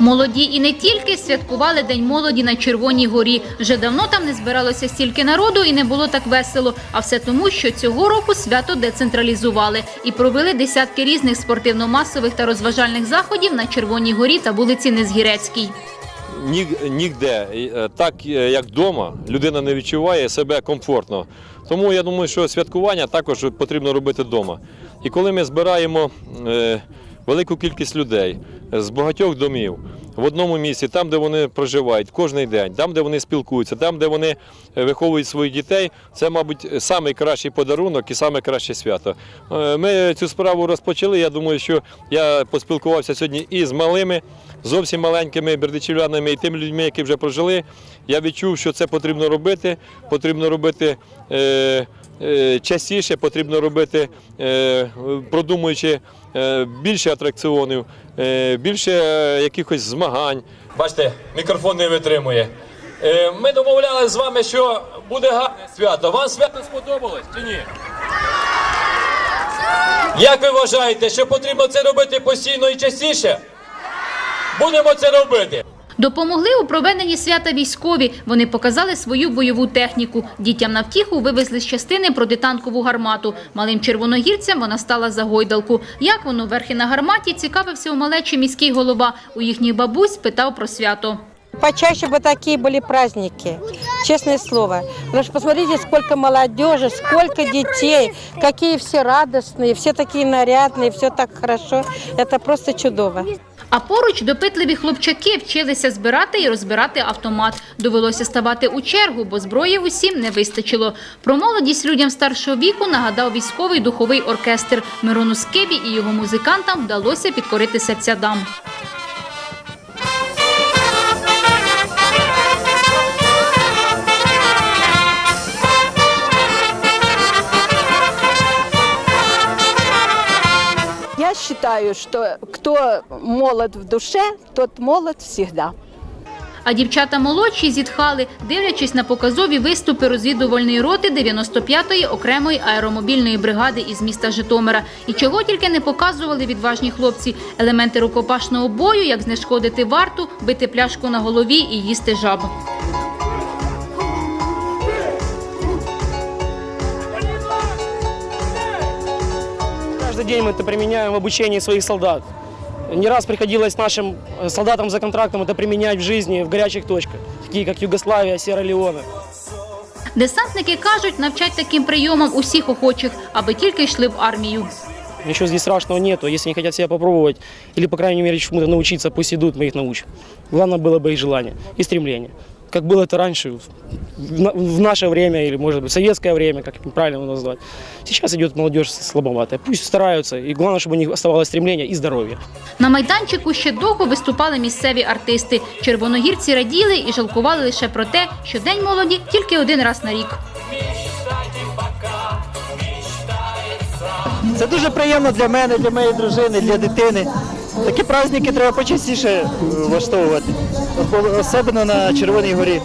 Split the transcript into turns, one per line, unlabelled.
Молоді і не тільки святкували День молоді на Червоній горі. Вже давно там не збиралося стільки народу і не було так весело. А все тому, що цього року свято децентралізували і провели десятки різних спортивно-масових та розважальних заходів на Червоній горі та вулиці Незгірецькій.
Ні- ніде е, так, е, як вдома, людина не відчуває себе комфортно. Тому я думаю, що святкування також потрібно робити вдома. І коли ми збираємо е, велику кількість людей з багатьох домів в одному місці, там, де вони проживають кожен день, там, де вони спілкуються, там, де вони е, виховують своїх дітей, це, мабуть, найкращий подарунок і найкраще свято. Е, Ми цю справу розпочали. Я думаю, що я поспілкувався сьогодні і з малими, зовсім маленькими бердичівлянами і тими людьми, які вже прожили. Я відчув, що це потрібно робити. Потрібно робити е, е, частіше, потрібно робити, е, продумуючи е, більше атракціонів, е, більше е, якихось змагань. Бачите, мікрофон не витримує. Е, Ми домовляли з вами, що буде гарне свято. Вам свято сподобалось чи ні? Як ви вважаєте, що потрібно це робити постійно і частіше? Будемо це робити.
Допомогли у проведенні свята військові. Вони показали свою бойову техніку. Дітям на втіху вивезли з частини протитанкову гармату. Малим червоногірцям вона стала за гойдалку. Як воно верхи на гарматі, цікавився у малечі міський голова. У їхніх бабусь питав про свято.
Почаще бы такие были праздники, честное слово. Потому что посмотрите, сколько молодежи, сколько детей, какие все радостные, все такие нарядные, все так хорошо. Это просто чудово.
А поруч допитливі хлопчаки вчилися збирати і розбирати автомат. Довелося ставати у чергу, бо зброї усім не вистачило. Про молодість людям старшого віку нагадав військовий духовий оркестр. Мирону Скибі і його музикантам вдалося підкорити серця дам.
Считаю, что кто молод в душе, тот молод всегда.
А дівчата молодші зітхали, дивлячись на показові виступи розвідувальної роти 95-ї окремої аеромобільної бригади із міста Житомира. І чого тільки не показували відважні хлопці. Елементи рукопашного бою, як знешкодити варту, бити пляшку на голові і їсти жаб.
Каждый день мы это применяем в обучении своих солдат. Не раз приходилось нашим э, солдатам за контрактом это применять в жизни в горячих точках, такие как Югославия, Сьерра-Леоне.
Десантники кажуть, навчать таким прийомам усіх охочих, аби тільки йшли в армію.
Ничего здесь страшного нету. Если они хотят себя попробовать или, по крайней мере, чему-то научиться, пусть идут, мы их научим. Главное было бы их желание и стремление. Как было это раньше, в на- в наше время или, может быть, в советское время, как правильно его назвать. Сейчас идет молодежь слабоватая. Пусть стараются, и главное, чтобы у них оставалось стремление и здоровье.
На майданчику ще довго виступали місцеві артисти. Червоногірці раділи і жалкували лише про те, що День молоді тільки один раз на рік.
Це дуже приємно для мене, для моєї дружини, для дитини. Такі праздники треба почастіше е, влаштовувати, особливо на Червоній горі.